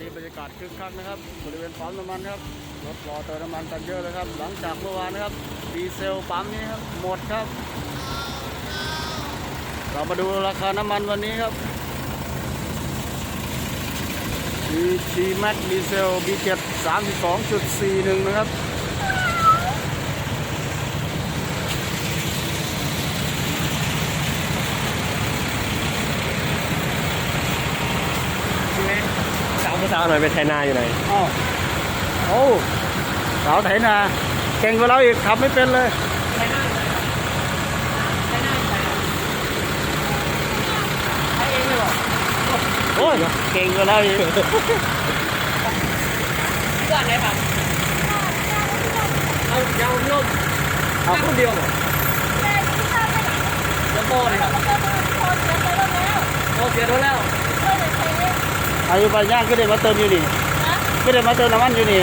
นี้บรรยากาศคึกคักนะครับ บริเวณปั๊มน้ำมันครับรถรอเติมน้ำมันกันเยอะเลยครับ หลังจากเมื่อวานนะครับดีเซลปั๊มนี้ครับหมดครับ เรามาดูราคาน้ำมันวันนี้ครับ BG Max ดีเซล B7 32.41 นะครับ สาวผู้สาวหน่อยเป็นไทนาอยู่ไหนอ้าวโอ้สาวไถนาเก่งกว่าเราอีกขับไม่เป็นเลยโอ้ยเก่งกว่าเราอีกเพื่อนไหนครับเอายาวร่มเอาคนเดียวเหรอแล้วพ่อเนี่ยครับพ่อเสียรถแล้ว อายุไปย่างก็ได้มาเติมอยู่นี่ก็ได้มาเติมน้ำมันอยู่นี่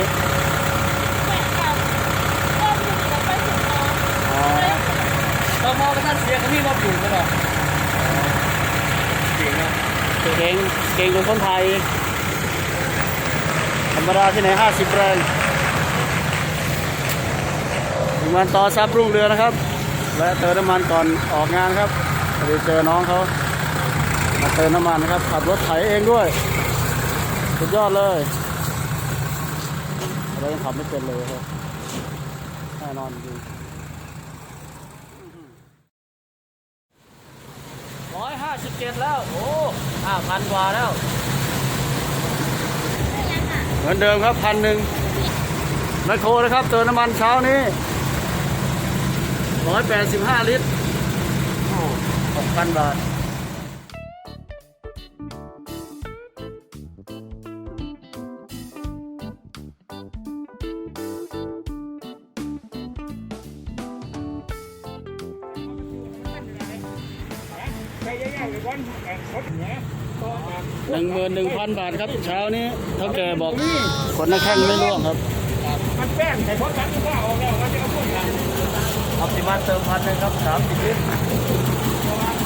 อ๋อเราพ่อกับท่านเสียกับพี่รถอยู่กันเหรอเก่งนะเก่งเก่งกว่าคนไทยธรรมดาที่ไหนห้าสิบแรงถึงวันต่อซับรุ่งเรืองนะครับ และเติมน้ำมันก่อนออกงานครับพอดีเจอน้องเขามาเติมน้ำมันนะครับ ขับรถไถเองด้วย สุดยอดเลยเรายังขับไม่เป็นเลยครับแน่นอนจริงร้อยห้าสิบเจ็ดแล้ว โอ้ห้าพันกว่าแล้ว เหมือนเดิมครับพันหนึ่งแมคโครนะครับเติมน้ำมันเช้านี้ร้อยแปดสิบห้าลิตรหกพันบาท หนึ่งหมื่นหนึ่งพันบาทครับ เช้านี้เท่าแก่บอกคนนักแข่งไม่ร่วงครับมันแป้งใส่พอกันก็เอาแล้วก็จะเอาพวกนั้นออปติมัสเติมพันหนึงครับสามสิบลิตร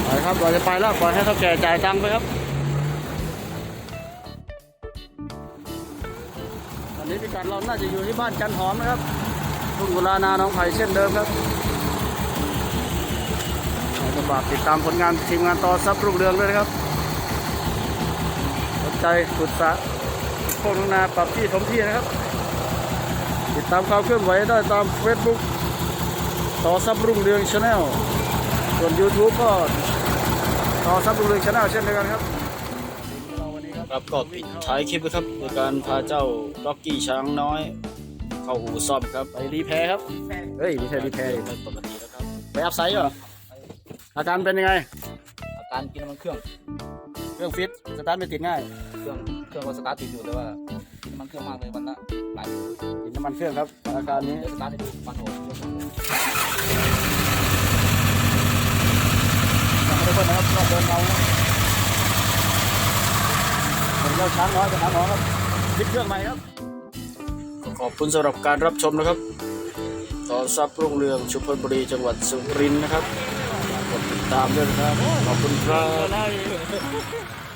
ไปครับเราจะไปแล้วปล่อยให้เท่าแก่จ่ายตังค์ไปครับตอนนี้พิกัดเราน่าจะอยู่ที่บ้านจันหอมนะครับทุ่งกุลานาน้องไผ่เช่นเดิมครับเราจะ ฝากติดตามผลงานทีมงานต่อซับรุ่งเรืองด้วยนะครับสนใจขุดสระโคกนงนาปรับที่สมที่นะครับ ติดตามความเคลื่อนไหวได้ตาม Facebook ต่อซับรุ่งเรืองชาแนลส่วน YouTube ก็ต่อซับรุ่งเรืองชาแนลเช่นเดียวกันครับครับก็ปิดท้ายคลิปนะครับในการพาเจ้าล็อกกี้ช้างน้อย เข้าอู่ซ่อมครับไปรีแพร์ครับเฮ้ยไม่ใช่รีแพร์ดิปกติแล้วครับไปอัพไซด์เหรอ อาการเป็นยังไง อาการกินน้ำมันเครื่อง เครื่องฟิตสตาร์ทไม่ติดง่าย เครื่องเครื่องก็สตาร์ทติดอยู่แต่ว่ากินน้ำมันเครื่องมากเลยวันละหลายชั่วโมงติดน้ำมันเครื่องครับ อาการนี้เดี๋ยวสตาร์ทให้ดูวันโหดยังไม่ได้เพิ่นนะครับรอบเดินเอานะผมเจ้าช้างน้อยไปหาหมอครับฟิตเครื่องใหม่ครับ ขอบคุณสำหรับการรับชมนะครับตอนซับรุ่งเรืองชุมพลบุรีจังหวัดสุรินทร์นะครับ กดติดตามด้วยนะครับขอบคุณครับ